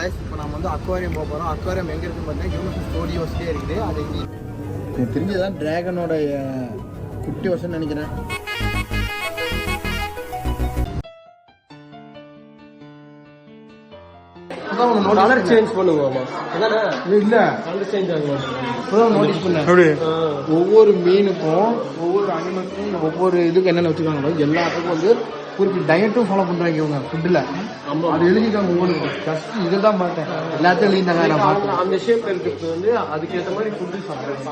Guys இப்போ நம்ம வந்து அக்வாரியம் போக போகிறோம் அக்வாரியம் எங்கே இருக்குன்னு பார்த்தீங்கன்னா யூனிவர்சிட்டி ஸ்டூடியோஸ்லேயே இருக்குது. அது இங்கே தெரிஞ்சதான் டிராகனோட குட்டி வருஷம்னு நினைக்கிறேன். கலர் சேஞ்ச் பண்ணுவோமா? அதானே? இல்ல கலர் சேஞ்ச் ஆகும்? இப்பதான் நோட்டீஸ் பண்ணேன். ஒவ்வொரு மீனுக்கும் ஒவ்வொரு அனிமலுக்கும் ஒவ்வொரு இதுக்கு என்னென்ன வச்சுருக்காங்களோ எல்லாத்துக்கும் வந்து குறிப்பிட்ட டயட்டும் ஃபாலோ பண்றாங்க இவங்க ஃபுட்டில் அது எழுதிருக்காங்க ஒவ்வொரு ஜஸ்ட் இதில் தான் பார்த்தேன். எல்லாத்தையும் எழுதிருந்தாங்க நான் பார்த்தேன். அந்த ஷேப்ல இருக்கிறது வந்து அதுக்கேற்ற மாதிரி ஃபுட்டு சாப்பிடுறாங்க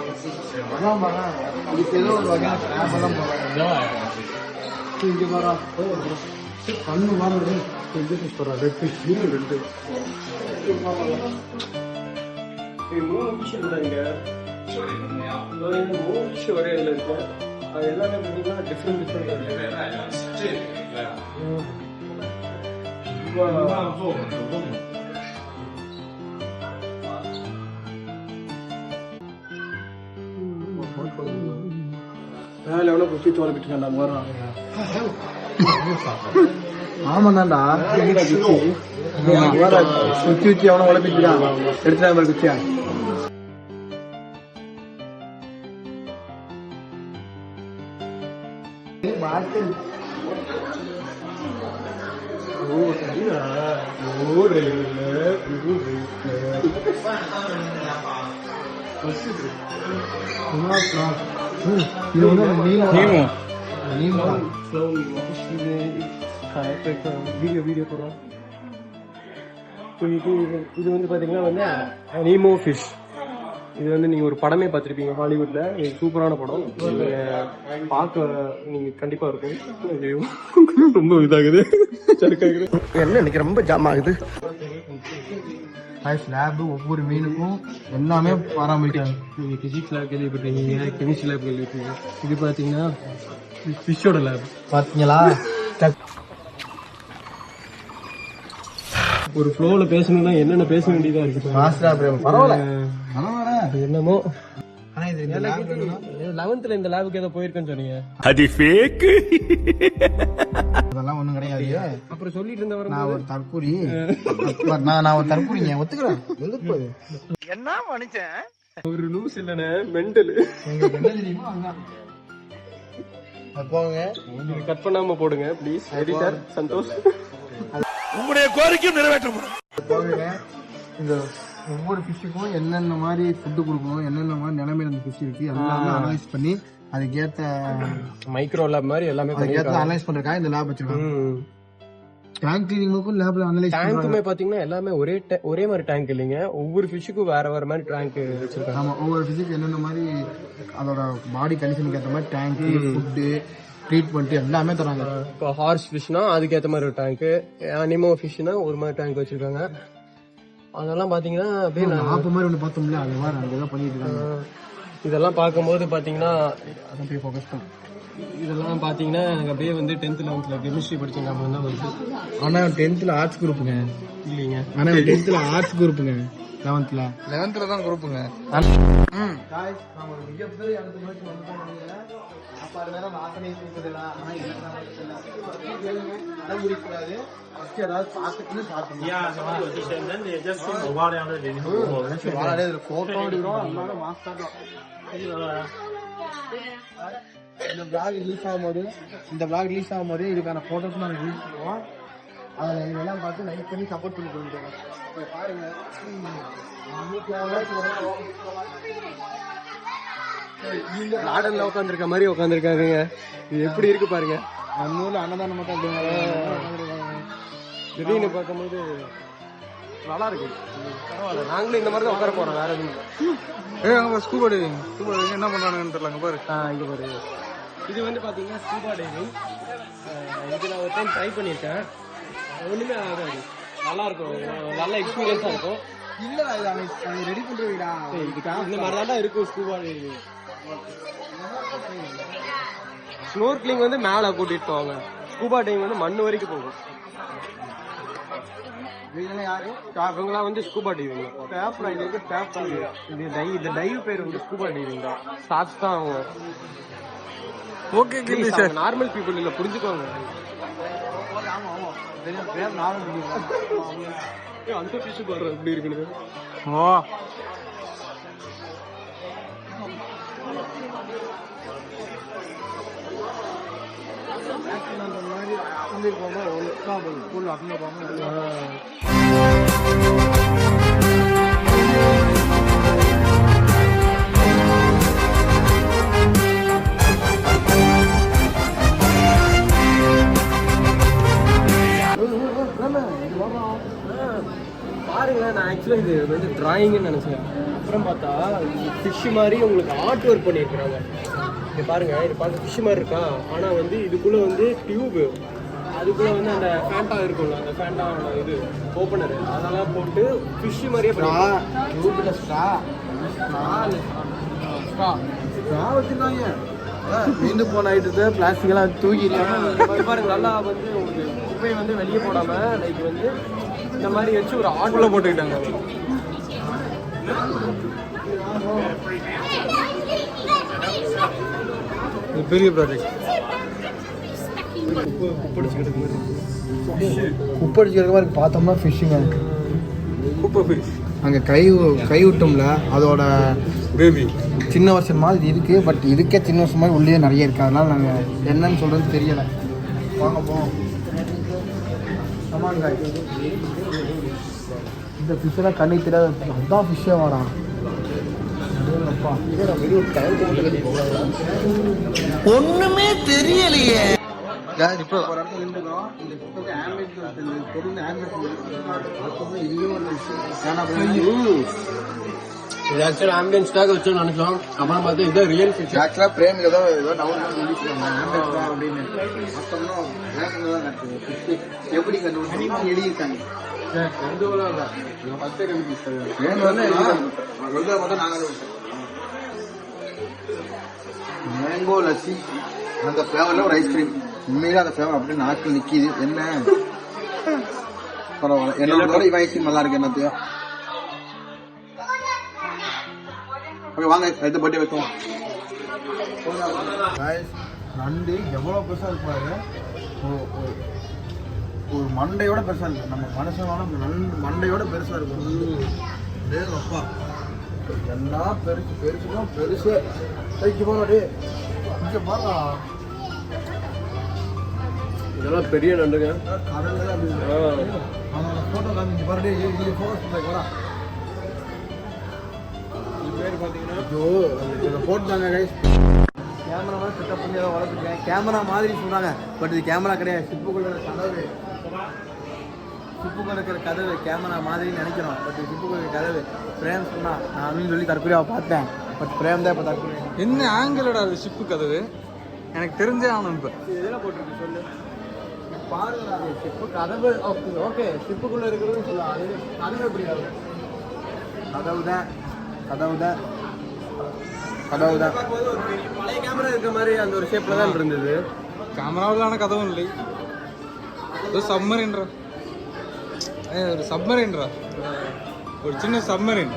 அதான் பாரேன். இதுக்கு ஏதோ ஒரு வகையான ஸ்னாப் எல்லாம் போடுறாங்க. இங்க பாரா. கண்ணு மாறுது ரெட் ஃபிஷ் மீன் ரெண்டு மூணு ஃபிஷ் இருந்தாங்க. மூணு ஃபிஷ் ஒரே இதில் இருக்கு அது எல்லாமே பார்த்தீங்கன்னா டிஃப்ரெண்ட் டிஃப்ரெண்ட் மேலே எவ்வளோ குத்தி தோலப்பிட்டு நம்ம வரோம் ஆமாண்டாண்டா சுத்தி வச்சு எவனோ உழப்பிக்கிறான் எடுத்துட்டா மாதிரி இது வந்து நீமோ நீமோ வீடியோ வீடியோ போடுறோம் இது இது வந்து பார்த்தீங்கன்னா வந்து அனிமோ ஃபிஷ் இது வந்து நீங்கள் ஒரு படமே பார்த்துருப்பீங்க ஹாலிவுட்ல. இது சூப்பரான படம். நீங்க பார்க்க நீங்கள் கண்டிப்பாக இருக்கும். ரொம்ப இதாகுது. என்ன எனக்கு ரொம்ப ஜாம் ஆகுது? லேப் ஒவ்வொரு மீனுக்கும் எல்லாமே பராமரிக்காங்க நீங்கள் ஃபிசிக்ஸ் லேப் கேள்விப்பட்டிருக்கீங்க கெமிஸ்ட்ரி லேப் கேள்விப்பட்டிருக்கீங்க. இது பார்த்தீங்கன்னா ஃபிஷ்ஷோட லேப் பாத்தீங்களா ஒரு ஃப்ளோல பேசணும்னா என்னென்ன பேச வேண்டியதா இருக்கு? மாஸ்டர் பரவாயில்ல. அது என்னமோ? ஆனா இது இந்த லேப் லெவன்த்ல இந்த லேபுக்கு ஏதோ போயிருக்கேன்னு சொன்னீங்க. அது ஃபேக் அதெல்லாம் ஒண்ணும் கிடையாது. அப்புறம் சொல்லிட்டு இருந்தவர் நான் ஒரு தற்கூரி. நான் நான் ஒரு தற்கூரிங்க ஒத்துக்கிறேன் எதுக்கு அது? ஒரு லூஸ் இல்லனே மெண்டல். என்ன தெரியுமோ? அதான். அது போங்க. கட் பண்ணாம போடுங்க ப்ளீஸ் எடிட்டர் சந்தோஷ். உங்களுடைய கோரிக்கை நிறைவேற்றப்படும். போங்க. இந்த ஒவ்வொரு ஃபிஷ்ஷுக்கும் என்னென்ன மாதிரி ஃபுட்டு கொடுக்கணும் என்னென்ன மாதிரி நிலைமையில அந்த ஃபிஷ் இருக்கு எல்லாமே அனலைஸ் பண்ணி அதுக்கேத்த மைக்ரோ லேப் மாதிரி எல்லாமே அதுக்கேத்த அனலைஸ் பண்றதுக்காக இந்த லேப் வச்சிருக்காங்க. டேங்க் கிளீனிங்க்கும் லேப்ல அனலைஸ் டேங்க்குமே பாத்தீங்கன்னா எல்லாமே ஒரே ஒரே மாதிரி டேங்க் இல்லைங்க. ஒவ்வொரு ஃபிஷ்ஷுக்கும் வேற வேற மாதிரி டேங்க் வச்சிருக்காங்க. ஆமா ஒவ்வொரு ஃபிஷுக்கு என்னென்ன மாதிரி அதோட பாடி கண்டிஷனுக்கு ஏற்ற மாதிரி டேங்க் ஃபுட்டு ட்ரீட்மெண்ட் எல்லாமே தராங்க. இப்போ ஹார்ஸ் ஃபிஷ்னா அதுக்கேற்ற மாதிரி ஒரு டேங்க் அனிமோ ஃபிஷ்னா ஒரு மாதிரி டேங்க் வச்சிருக்காங்க. அதெல்லாம் பாத்தீங்கன்னா அப்படியே ஆப்பு மாதிரி ஒன்று பார்த்தோம்ல அது மாதிரி அங்கே தான் பண்ணிட்டு இருக்காங்க. இதெல்லாம் பார்க்கும்போது பாத்தீங்கன்னா அதான் போய் ஃபோக்கஸ் பண்ணு. இதெல்லாம் பாத்தீங்கன்னா எனக்கு அப்படியே வந்து டென்த் லெவன்த்ல கெமிஸ்ட்ரி படிச்ச ஞாபகம் தான் வருது. ஆனா டென்த்ல ஆர்ட்ஸ் குரூப்புங்க இல்லைங்க. ஆனா டென்த்ல ஆர்ட்ஸ் குரூப்புங்க லெவன்த்ல லெவன்த்ல தான் குரூப்புங்க இந்த vlog ரிலீஸ் ஆகும்போது இந்த vlog ரிலீஸ் ஆகும்போது இதுக்கான போட்டோஸ் நாங்கள் ரிலீஸ் பண்ணுவோம். அதில் நீங்கள் எல்லாம் பார்த்து லைக் பண்ணி சப்போர்ட் பண்ணி பாருங்க. கார்டன்ல உட்காந்துருக்க மாதிரி உட்காந்துருக்காங்க இது எப்படி இருக்கு பாருங்க. நம்ம ஊரில் அன்னதானம் மட்டும் திடீர்னு பார்க்கும்போது நல்லா இருக்கு. பரவாயில்ல. நாங்களும் இந்த மாதிரி தான் உட்கார போறோம். வேற எதுவும். ஏ அங்கே ஸ்கூபா டைவிங் ஸ்கூபா டைவிங் என்ன பண்ணுறாங்கன்னு தெரியல பாரு. ஆ இங்க பாரு. இது வந்து பாத்தீங்கன்னா ஸ்கூபா டைவிங் இது நான் ஒரு டைம் ட்ரை பண்ணியிருக்கேன் ஒண்ணுமே ஆகாது. நல்லா இருக்கும். நல்ல எக்ஸ்பீரியன்ஸா இருக்கும். இல்லடா இது அவன் ரெடி பண்ணுறீடா இதுக்கா? இந்த மாதிரி தான் இருக்கும் ஸ்கூபா டைவிங் ஸ்னோர்க்லிங் வந்து மேல கூட்டிட்டு போவாங்க. ஸ்கூபா டைவிங் வந்து மண் வரைக்கும் போகும். இவங்கலாம் வந்து ஸ்கூபா டைவிங் டேப் ரைட் இருக்கு டேப் இது டை இந்த டைவ் பேர் வந்து ஸ்கூபா டைவிங் தான். ஸ்டார்ட்ஸ் தான் அவங்க. ஓகே நார்மல் பீப்புள் இல்ல புரிஞ்சுக்கோங்க. அந்த ஃபிஷ் பாரு எப்படி இருக்குன்னு ஓ. மாதிரி சொல்லியிருக்கோம் ஒழுக்கா ஸ்கூலில் அட்டன் போகாமல் பாருங்களேன் நான் ஆக்சுவலாக இது வந்து டிராயிங்னு நினச்சேன். அப்புறம் பார்த்தா ஃபிஷ் மாதிரி உங்களுக்கு ஆர்ட் ஒர்க் பண்ணியிருக்கிறாங்க. இது பாருங்க இது பார்க்க ஃபிஷ் மாதிரி இருக்கா? ஆனால் வந்து இதுக்குள்ளே வந்து டியூபு அதுக்குள்ளே வந்து அந்த ஃபேண்டா இருக்கும்ல அந்த ஃபேண்டாவோட இது ஓப்பனர் அதெல்லாம் போட்டு ஃபிஷ் மாதிரியே. டியூப்ல ஸ்ட்ரா ஸ்ட்ரா வச்சுருக்காங்க மீண்டு போன ஐட்டத்தை பிளாஸ்டிக் எல்லாம் தூக்கி பாருங்க நல்லா வந்து உங்களுக்கு குப்பையை வந்து வெளியே போடாம லைக் வந்து இந்த மாதிரி வச்சு ஒரு ஆட்டுல போட்டுக்கிட்டாங்க. பெரிய ப்ராஜெக்ட் மாதிரி பார்த்தோம்னா ஃபிஷ்ஷுங்க குப்பை ஃபிஷ் அங்கே கை கை விட்டோம்ல அதோட பேபி சின்ன வருஷம் மாதிரி இருக்கு பட் இதுக்கே சின்ன வருஷம் மாதிரி உள்ளே நிறைய இருக்கு. அதனால நாங்கள் என்னன்னு சொல்றது தெரியல. வாங்க போவோம். ஆமாங்க இந்த ஃபிஷ்ஷெல்லாம் கண்ணி தெரியாத அதான் ஃபிஷ்ஷே வரான் அப்பா ஒண்ணுமே தெரியலையே. இப்போ? ஆம்புலன்ஸ் இது ஆக்சுவலி ஆம்புலன்ஸ்க்காக வச்சு நினைச்சோம். அப்புறம் பார்த்தா இதுதான் ரியல் ஃபிஷ் ஆக்சுவலாக பிரேம் ஏதோ ஏதோ டவுன் அப்படின்னு எப்படி கண்டுபிடிச்சாங்க? எழுதியிருக்காங்க? மேங்கோ லஸ்ஸி அந்த ஃப்ளேவரில் ஒரு ஐஸ்கிரீம் உண்மையிலே அந்த ஃப்ளேவர் அப்படியே நாக்கில் நிற்கிது என்ன? பரவாயில்ல. என்னோட இவன் ஐஸ்கிரீம் நல்லா இருக்கு என்னத்தையோ? ஓகே வாங்க எடுத்து போட்டி வைப்போம். நண்டு எவ்வளோ பெருசாக இருப்பாரு ஒரு மண்டையோட பெருசாக இருக்கு. நம்ம மனுஷனால நண்டு மண்டையோட பெருசாக இருக்கும். அப்பா. என்ன பெருசு பெருசுனா பெருசு. தைக்கு போறா டே இங்கே பாரா இதெல்லாம் பெரிய நண்டுங்க. கடல்ல ஃபோட்டோ காமிச்சு பாரு டே இது பண்ணி ஐயோ இதை போட்டுட்டாங்க கைஸ் கேமரா மாதிரி செட்டப் பண்ணி ஏதோ வளர்த்துருக்கேன் கேமரா மாதிரி சொல்கிறாங்க பட் இது கேமரா கிடையாது. சிப்புக்குள்ள கதவு. சிப்புக்குள்ள இருக்கிற கதவு கேமரா மாதிரி நினைக்கிறோம். பட் சிப்புக்குள்ள இருக்கிற கதவு. பிரேம் சொன்னா நான் அப்படின்னு சொல்லி தற்கொலையாக பார்த்தேன். பட் பிரேம் தான் இப்போ தற்கொலை. என்ன ஆங்கிளோட அது ஷிப்பு கதவு? எனக்கு தெரிஞ்சே ஆகணும் இப்போ. இதெல்லாம் போட்டிருக்கு சொல்லு? பாருங்க சிப்பு கதவு. ஓகே ஓகே சிப்புக்குள்ள இருக்கிறது சொல்லலாம் அது கதவு எப்படி கதவு தான் கதவு தான் கதவு தான் பழைய கேமரா இருக்க மாதிரி அந்த ஒரு ஷேப்ல தான் இருந்தது. கேமராவிலான கதவும் இல்லை. ஏதோ சப்மரின்ரா ஏ ஒரு சப்மரின்ரா ஒரு சின்ன சப்மரின்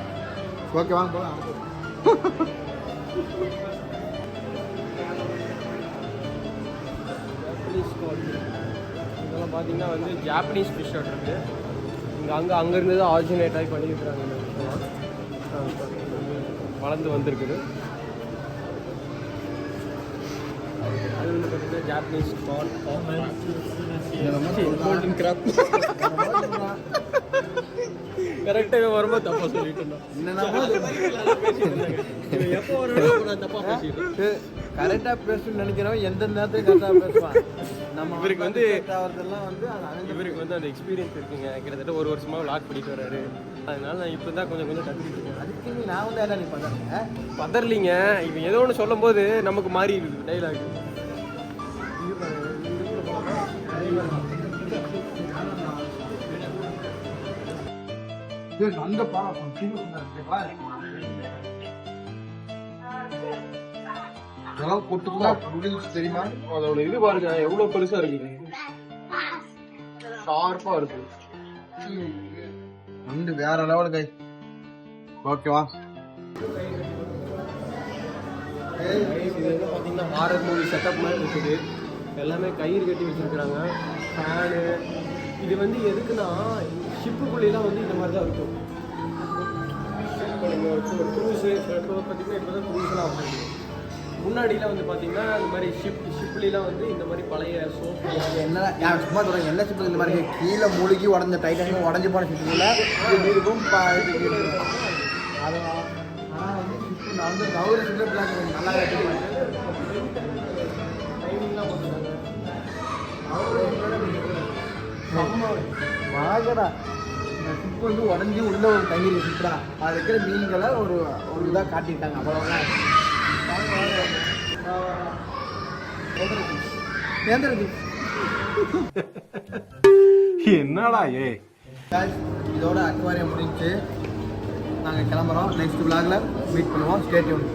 ஓகே வாங்க போகலாம் இதெல்லாம் பார்த்தீங்கன்னா வந்து ஜாப்பனீஸ் ஃபிஷ் இருக்கு. இங்கே அங்கே அங்கேருந்து தான் ஆரிஜினேட் ஆகி பண்ணியிருக்கிறாங்க வளர்ந்து வந்திருக்குது. அது வந்து பார்த்தீங்கன்னா ஜாப்பனீஸ் காட் கோல்டன் கிராப் கரெக்டாக வரும்போது தப்பாக சொல்லிட்டு எப்போ வரணும் நான் தப்பாக பேசிட்டு கரெக்டாக பேசணும்னு நினைக்கிறவன் எந்த நேரத்துக்கு கரெக்டாக பேசுவான்? நம்ம இவருக்கு வந்து ஆகிறதெல்லாம் வந்து இவருக்கு வந்து அந்த எக்ஸ்பீரியன்ஸ் இருக்குங்க. கிட்டத்தட்ட ஒரு வருஷமா லாக் பண்ணிட்டு வராரு அதனால நான் இப்போ தான் கொஞ்சம் கொஞ்சம் கற்றுக்கிட்டு இருக்கேன். அதுக்கு நான் வந்து என்ன நீ பதறலிங்க. இவன் ஏதோ ஒன்று சொல்லும்போது நமக்கு மாறி இருக்குது டைலாக் பாரு இதெல்லாம் கொட்டுக்குள்ள நூடுல்ஸ் தெரியுமா? அதோட இது பாருங்க எவ்வளோ பெருசா இருக்குது. ஷார்ப்பா இருக்கு. ரெண்டு வேற லெவல் கை ஓகேவா இது வந்து பார்த்தீங்கன்னா ஹாரர் மூவி செட்டப் மாதிரி இருக்குது. எல்லாமே கயிறு கட்டி வச்சிருக்கிறாங்க. ஃபேனு இது வந்து எதுக்குன்னா ஷிப்புக்குள்ளேலாம் வந்து இந்த மாதிரி தான் இருக்கும் க்ரூஸு பார்த்தீங்கன்னா இப்போ தான் க்ரூஸ்லாம் வந்துருக்கு. முன்னாடிலாம் வந்து பார்த்தீங்கன்னா இந்த மாதிரி ஷிப் ஷிப்லாம் வந்து இந்த மாதிரி பழைய சோஃபா என்ன நான் சும்மா சொல்கிறேன் என்ன ஷிப் இந்த மாதிரி கீழே மூழ்கி உடஞ்ச டைட்டானியம் உடஞ்சி போன சிப்புல இது இருக்கும் ப- ஆனால் வந்து சிப்பு நான் வந்து கவுரி ஷிப்பில் பிளாக் நல்லா வச்சுருக்கேன் டைமிங்லாம் போட்டுருக்காங்க வாகடா வந்து உடஞ்சி உள்ள ஒரு தண்ணீர் ஷிப்டா அது இருக்கிற மீன்களை ஒரு ஒரு இதாக காட்டிட்டாங்க அவ்வளோதான் என்னடா ஏ இதோட அக்வாரியம் முடிஞ்சு நாங்கள் கிளம்புறோம். நெக்ஸ்ட் பிளாக்ல மீட் பண்ணுவோம். ஸ்டேட்யூன்